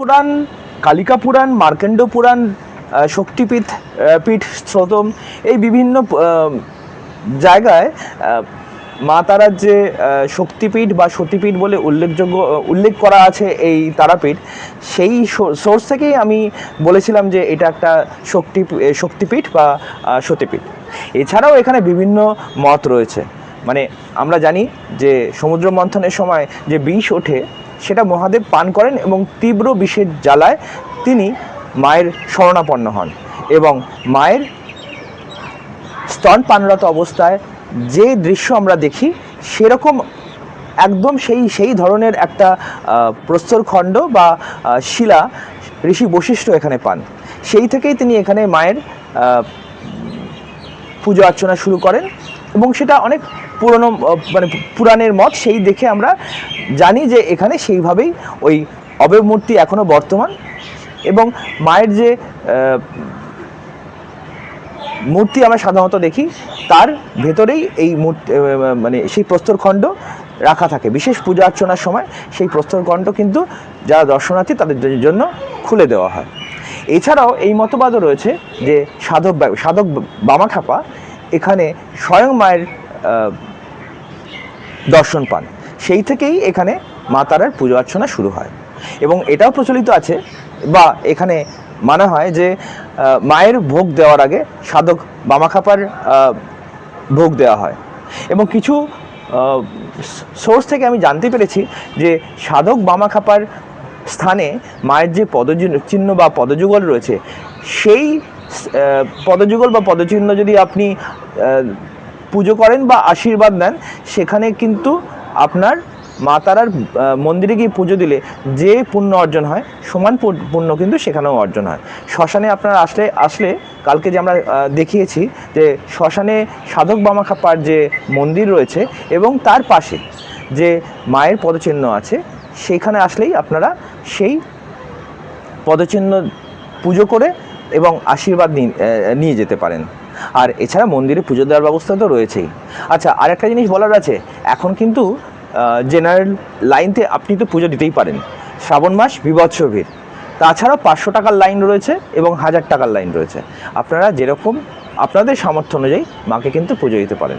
পুরাণ, কালিকা পুরাণ মার্কেন্ড পুরাণ শক্তিপীঠ পীঠ, স্রোতম, এই বিভিন্ন জায়গায় মা তারার যে শক্তিপীঠ বা সতীপীঠ বলে উল্লেখযোগ্য উল্লেখ করা আছে এই তারাপীঠ, সেই সোর্স থেকেই আমি বলেছিলাম যে এটা একটা শক্তি শক্তিপীঠ বা সতীপীঠ। এছাড়াও এখানে বিভিন্ন মত রয়েছে। মানে আমরা জানি যে সমুদ্র মন্থনের সময় যে বিষ ওঠে সেটা মহাদেব পান করেন এবং তীব্র বিষের জ্বালায় তিনি মায়ের শরণাপন্ন হন এবং মায়ের স্তন পানরত অবস্থায় যে দৃশ্য আমরা দেখি, সেরকম একদম সেই সেই ধরনের একটা প্রস্তরখণ্ড বা শিলা ঋষি বশিষ্ঠ এখানে পান। সেই থেকেই তিনি এখানে মায়ের পুজো অর্চনা শুরু করেন এবং সেটা অনেক পুরনো মানে পুরাণের মত সেই দেখে আমরা জানি যে এখানে সেইভাবেই ওই অবয়ব মূর্তি এখনও বর্তমান এবং মায়ের যে মূর্তি আমরা সাধারণত দেখি, তার ভেতরেই এই মূর্তি মানে সেই প্রস্তরখণ্ড রাখা থাকে। বিশেষ পূজা অর্চনার সময় সেই প্রস্তরখণ্ড কিন্তু যারা দর্শনার্থী তাদের জন্য খুলে দেওয়া হয়। এছাড়াও এই মতবাদও রয়েছে যে সাধক সাধক বামাখাপা এখানে স্বয়ং মায়ের দর্শন পান। সেই থেকেই এখানে মা তারার পুজো অর্চনা শুরু হয়। এবং এটাও প্রচলিত আছে বা এখানে মানা হয় যে মায়ের ভোগ দেওয়ার আগে সাধক বামাখাপার ভোগ দেওয়া হয়। এবং কিছু সোর্স থেকে আমি জানতে পেরেছি যে, সাধক বামাখাপার স্থানে মায়ের যে পদচিহ্ন বা পদযুগল রয়েছে, সেই পদযুগল বা পদচিহ্ন যদি আপনি পুজো করেন বা আশীর্বাদ নেন, সেখানে কিন্তু আপনার মা তারার মন্দিরে গিয়ে পুজো দিলে যে পুণ্য অর্জন হয়, সমান পুণ্য কিন্তু সেখানেও অর্জন হয়। শ্মশানে আপনারা আসলে আসলে কালকে যে আমরা দেখিয়েছি যে শ্মশানে সাধক বামাখাপার যে মন্দির রয়েছে এবং তার পাশে যে মায়ের পদচিহ্ন আছে, সেখানে আসলেই আপনারা সেই পদচিহ্ন পুজো করে এবং আশীর্বাদ নিয়ে যেতে পারেন। আর এছাড়া মন্দিরে পুজো দেওয়ার ব্যবস্থা তো রয়েছেই। আচ্ছা আর একটা জিনিস বলার আছে, এখন কিন্তু জেনারেল লাইনতে আপনি তো পুজো দিতেই পারেন। শ্রাবণ মাস বিভৎস ভিড়। তাছাড়াও পাঁচশো টাকার লাইন রয়েছে এবং হাজার টাকার লাইন রয়েছে। আপনারা যেরকম আপনাদের সামর্থ্য অনুযায়ী মাকে কিন্তু পুজো দিতে পারেন।